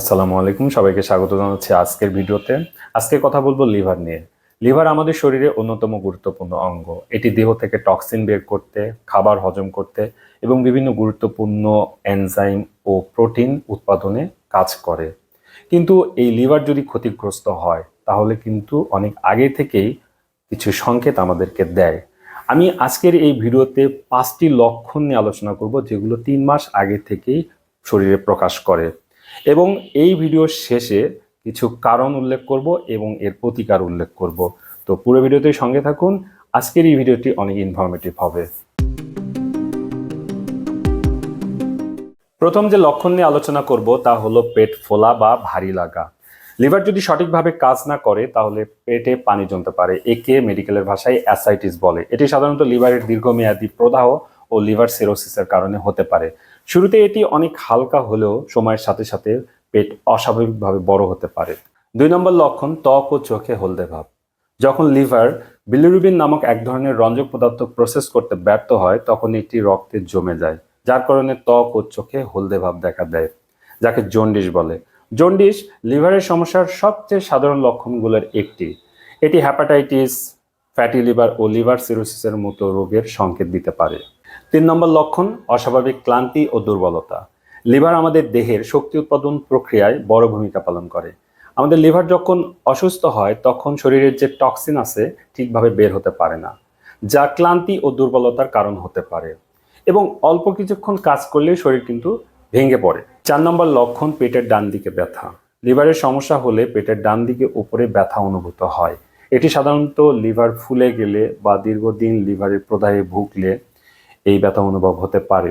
আসসালামু আলাইকুম, সবাইকে স্বাগত জানাচ্ছি আজকের ভিডিওতে। আজকে কথা বলব লিভার নিয়ে। লিভার আমাদের শরীরে অন্যতম গুরুত্বপূর্ণ অঙ্গ। এটি দেহ থেকে টক্সিন বের করতে, খাবার হজম করতে এবং বিভিন্ন গুরুত্বপূর্ণ এনজাইম ও প্রোটিন উৎপাদনে কাজ করে। কিন্তু এই লিভার যদি ক্ষতিগ্রস্ত হয়, তাহলে কিন্তু অনেক আগে থেকেই কিছু সংকেত আমাদেরকে দেয়। আমি আজকের এই ভিডিওতে পাঁচটি লক্ষণ নিয়ে আলোচনা করব, যেগুলো তিন মাস আগে থেকেই শরীরে প্রকাশ করে। এবং এই ভিডিওর শেষে কিছু কারণ উল্লেখ করব এবং এর প্রতিকার উল্লেখ করব। তো পুরো ভিডিওতে সঙ্গে থাকুন। আজকের এই ভিডিওটি অনেক ইনফরমেটিভ হবে। প্রথম যে লক্ষণ নিয়ে আলোচনা করব তা হলো পেট ফোলা বা ভারী লাগা। লিভার যদি সঠিকভাবে কাজ না করে, তাহলে পেটে পানি জমতে পারে। একে মেডিকেলের ভাষায় অ্যাসাইটিস বলে। এটি সাধারণত লিভারের দীর্ঘমেয়াদী প্রদাহ ও লিভার সিরোসিসের কারণে হতে পারে। শুরুতে এটি অনেক হালকা হলেও সময়ের সাথে সাথে পেট অস্বাভাবিকভাবে বড় হতে পারে। দুই নম্বর লক্ষণ, ত্বক ও চোখে হলদে ভাব। যখন লিভার বিলিরুবিন নামক এক ধরনের রঞ্জক পদার্থ প্রসেস করতে ব্যর্থ হয়, তখন এটি রক্তে জমে যায়, যার কারণে ত্বক ও চোখে হলদে ভাব দেখা দেয়, যাকে জন্ডিস বলে। জন্ডিস লিভারের সমস্যার সবচেয়ে সাধারণ লক্ষণগুলোর একটি। এটি হ্যাপাটাইটিস ফ্যাটি লিভার ও লিভার সিরোসিসের মতো রোগের সংকেত দিতে পারে। তিন নম্বর লক্ষণ, অস্বাভাবিক ক্লান্তি ও দুর্বলতা। লিভার আমাদের দেহের শক্তি উৎপাদন প্রক্রিয়ায় বড় ভূমিকা পালন করে। আমাদের লিভার যখন অসুস্থ হয়, তখন শরীরের যে টক্সিন আছে, ঠিকভাবে বের হতে পারে না, যা ক্লান্তি ও দুর্বলতার কারণ হতে পারে। এবং অল্প কিছুক্ষণ কাজ করলেই শরীর কিন্তু ভেঙে পড়ে। চার নম্বর লক্ষণ, পেটের ডান দিকে ব্যথা। লিভারের সমস্যা হলে পেটের ডান দিকে উপরে ব্যথা অনুভূত হয়। এটি সাধারণত লিভার ফুলে গেলে বা দীর্ঘদিন লিভারের প্রদাহে ভুগলে এই ব্যথা অনুভব হতে পারে।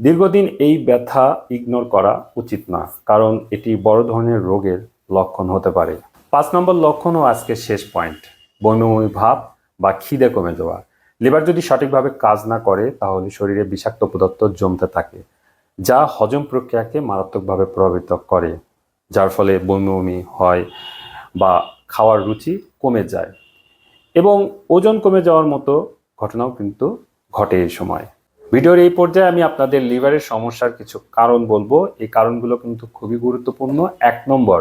দীর্ঘদিন এই ব্যথা ইগনোর করা উচিত না, কারণ এটি বড় ধরনের রোগের লক্ষণ হতে পারে। পাঁচ নম্বর লক্ষণ ও শেষ পয়েন্ট। বমি, ভাব বা খিদে কমে যাওয়া। লিভার যদি সঠিকভাবে কাজ না করে, তাহলে শরীরে বিষাক্ত পদার্থ জমতে থাকে, যা হজম প্রক্রিয়াকে মারাত্মকভাবে প্রভাবিত করে, যার ফলে বমি হয় বা খাওয়ার রুচি কমে যায়। এবং ওজন কমে যাওয়ার মতো ঘটনাও কিন্তু ঘটে এই সময়। ভিডিওর এই পর্যায়ে আমি আপনাদের লিভারের সমস্যার কিছু কারণ বলব। এই কারণগুলো কিন্তু খুবই গুরুত্বপূর্ণ। এক নম্বর,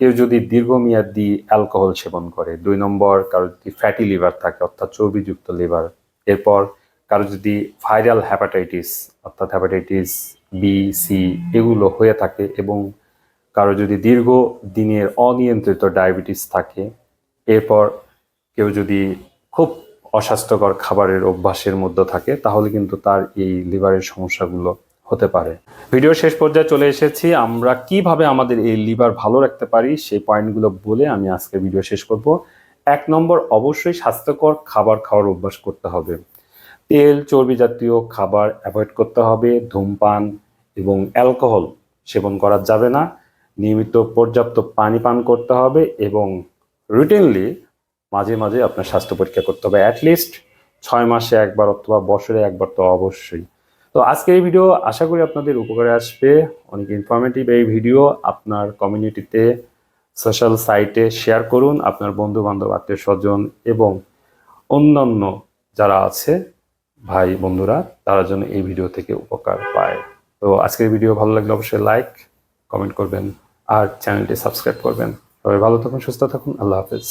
কেউ যদি দীর্ঘমেয়াদী অ্যালকোহল সেবন করে। দুই নম্বর, কারও যদি ফ্যাটি লিভার থাকে, অর্থাৎ চর্বিযুক্ত লিভার। এরপর, কারও যদি ভাইরাল হ্যাপাটাইটিস অর্থাৎ হ্যাপাটাইটিস বি সি এগুলো হয়ে থাকে এবং কারও যদি দীর্ঘ দিনের অনিয়ন্ত্রিত ডায়াবেটিস থাকে। এরপর, কেউ যদি খুব অস্বাস্থ্যকর খাবারের অভ্যাসের মধ্যে থাকে, তাহলে কিন্তু তার এই লিভারের সমস্যাগুলো হতে পারে। ভিডিও শেষ পর্যায়ে চলে এসেছি। আমরা কীভাবে আমাদের এই লিভার ভালো রাখতে পারি, সেই পয়েন্টগুলো বলে আমি আজকে ভিডিও শেষ করব। এক নম্বর, অবশ্যই স্বাস্থ্যকর খাবার খাওয়ার অভ্যাস করতে হবে। তেল, চর্বি জাতীয় খাবার অ্যাভয়েড করতে হবে। ধূমপান এবং অ্যালকোহল সেবন করা যাবে না। নিয়মিত পর্যাপ্ত পানি পান করতে হবে এবং রুটিনলি মাঝে মাঝে আপনার স্বাস্থ্য পরীক্ষা করতে হবে অ্যাটলিস্ট ছয় মাসে একবার অথবা বছরে একবার তো অবশ্যই। তো আজকের এই ভিডিও আশা করি আপনাদের উপকারে আসবে, অনেক ইনফরমেটিভ এই ভিডিও আপনার কমিউনিটিতে সোশ্যাল সাইটে শেয়ার করুন, আপনার বন্ধু বান্ধব আত্মীয় স্বজন এবং অন্যান্য যারা আছে, ভাই বন্ধুরা, তারা যেন এই ভিডিও থেকে উপকার পায়। তো আজকের ভিডিও ভালো লাগলে অবশ্যই লাইক কমেন্ট করবেন আর চ্যানেলটি সাবস্ক্রাইব করবেন। সবাই ভালো থাকুন, সুস্থ থাকুন, আল্লাহ হাফেজ।